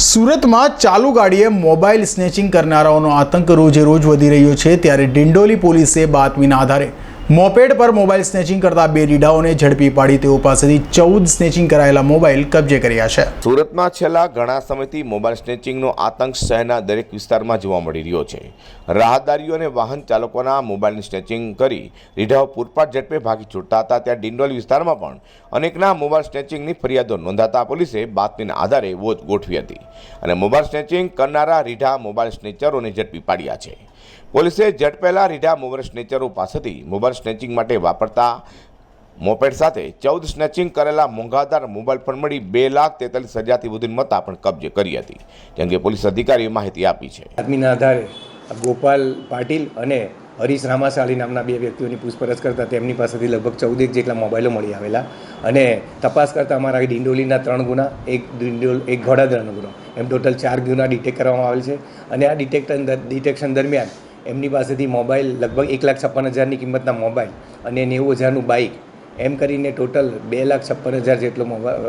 સુરતમાં ચાલુ ગાડીએ mobile snatching કરનારાઓનો આતંક રોજે રોજ વધી રહ્યો છે, ત્યારે ડિંડોલી પોલીસે બાતમીના આધારે મોપેડ પર મોબાઈલ સ્નેચિંગ કરતા બે રીડાઓને ઝડપી પાડી તેઓ પાસેથી ચૌદ સ્નેચિંગ કરાયેલા મોબાઈલ કબજે કર્યા છે. સુરતમાં છેલ્લા ઘણા સમયથી મોબાઈલ સ્નેચિંગનો આતંક શહેરના દરેક વિસ્તારમાં જોવા મળી રહ્યો છે. રાહદારીઓ અને વાહન ચાલકોના મોબાઈલની સ્નેચિંગ કરી રીઢાઓ પૂરપાટ ઝડપે ભાગી છૂટતા હતા. ત્યાં ડિંડોલ વિસ્તારમાં પણ અનેકના મોબાઈલ સ્નેચિંગની ફરિયાદો નોંધાતા પોલીસે બાતમીના આધારે વોચ ગોઠવી હતી અને મોબાઈલ સ્નેચિંગ કરનારા રીઢા મોબાઈલ સ્નેચરોને ઝડપી પાડ્યા છે. પોલીસે ઝડપેલા રીઢા મોબાઈલ સ્નેચરો પાસેથી મોબાઈલ સ્નેચિંગ માટે વાપરતા મોપેડ સાથે ચૌદ સ્નેચિંગ કરેલા મોંઘાદાર મોબાઈલ ફોન મળી બે લાખ તેતાલીસ હજારથી વધુ મત્તા પણ કબજે કરી હતી જેમ કે પોલીસ અધિકારીએ માહિતી આપી છે. આદમીના આધારે ગોપાલ પાટીલ અને હરીશ રામાશાળી નામના બે વ્યક્તિઓની પૂછપરછ કરતા તેમની પાસેથી લગભગ ચૌદેક જેટલા મોબાઈલો મળી આવેલા અને તપાસ કરતા અમારા ડિંડોલીના ત્રણ ગુના એક ડિંડોલ એક ઘોડાદરાનો ગુનો એમ ટોટલ ચાર ગુના ડિટેક્ટ કરવામાં આવેલ છે અને આ ડિટેક્ટન ડિટેક્શન દરમિયાન એમની પાસેથી મોબાઈલ લગભગ એક લાખ છપ્પન હજારની કિંમતના મોબાઈલ અને નેવું હજારનું બાઇક એમ કરીને ટોટલ બે લાખ છપ્પન હજાર જેટલો મોબાઈલ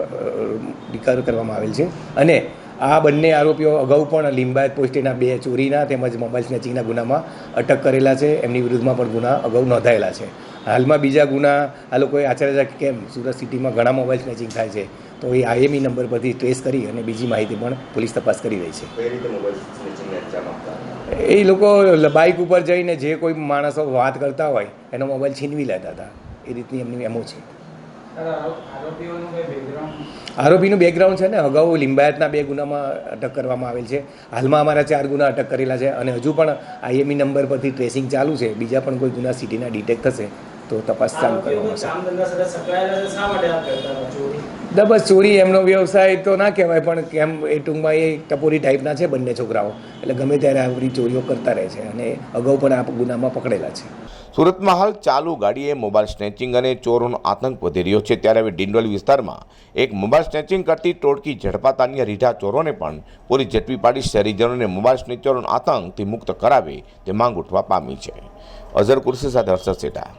રિકવર કરવામાં આવેલ છે અને આ બંને આરોપીઓ અગાઉ પણ લિંબાયત પોસ્ટેના બે ચોરીના તેમજ મોબાઈલ સ્નેચિંગના ગુનામાં અટક કરેલા છે. એમની વિરુદ્ધમાં પણ ગુના અગાઉ નોંધાયેલા છે. હાલમાં બીજા ગુના આ લોકોએ આચાર્ય કે કેમ? સુરત સિટીમાં ઘણા મોબાઈલ સ્નેચિંગ થાય છે. તો એ આઈએમઈ નંબર પરથી ટ્રેસ કરી અને બીજી માહિતી પણ પોલીસ તપાસ કરી રહી છે. એ લોકો બાઇક ઉપર જઈને જે કોઈ માણસો વાત કરતા હોય એનો મોબાઈલ છીનવી લેતા હતા. એ રીતની એમની એમો છે. આરોપીનું બેકગ્રાઉન્ડ છે ને અગાઉ લિંબાયતના બે ગુનામાં અટક કરવામાં આવેલ છે. હાલમાં અમારા ચાર ગુના અટક કરેલા છે અને હજુ પણ આઈએમઈ નંબર પરથી ટ્રેસિંગ ચાલુ છે. બીજા પણ કોઈ ગુના સિટીના ડિટેક્ટ થશે તો તપાસ ચાલુ કરવામાં આવશે. ચોરી બસ ચોરી એમનો વ્યવસાય તો ના કહેવાય, પણ કેમ એ ટૂંકમાં એ ટપોરી ટાઈપના છે બંને છોકરાઓ. એટલે ગમે ત્યારે આવી ચોરીઓ કરતા રહે છે અને અગાઉ પણ આ ગુનામાં પકડેલા છે. સુરતમાં હાલ ચાલુ ગાડીએ મોબાઈલ સ્નેચિંગ અને ચોરોનો આતંક વધી રહ્યો છે. ત્યારે હવે ડિંડોલી વિસ્તારમાં એક મોબાઈલ સ્નેચિંગ કરતી ટોળકી ઝડપાતા અન્ય રીઢા ચોરોને પણ પોલીસ ઝડપી પાડી શહેરીજનોને મોબાઈલ સ્નેચરોનો આતંકથી મુક્ત કરાવે તે માંગ ઉઠવા પામી છે. અઝર કુર્સી સાથે હર્ષદ સેઠા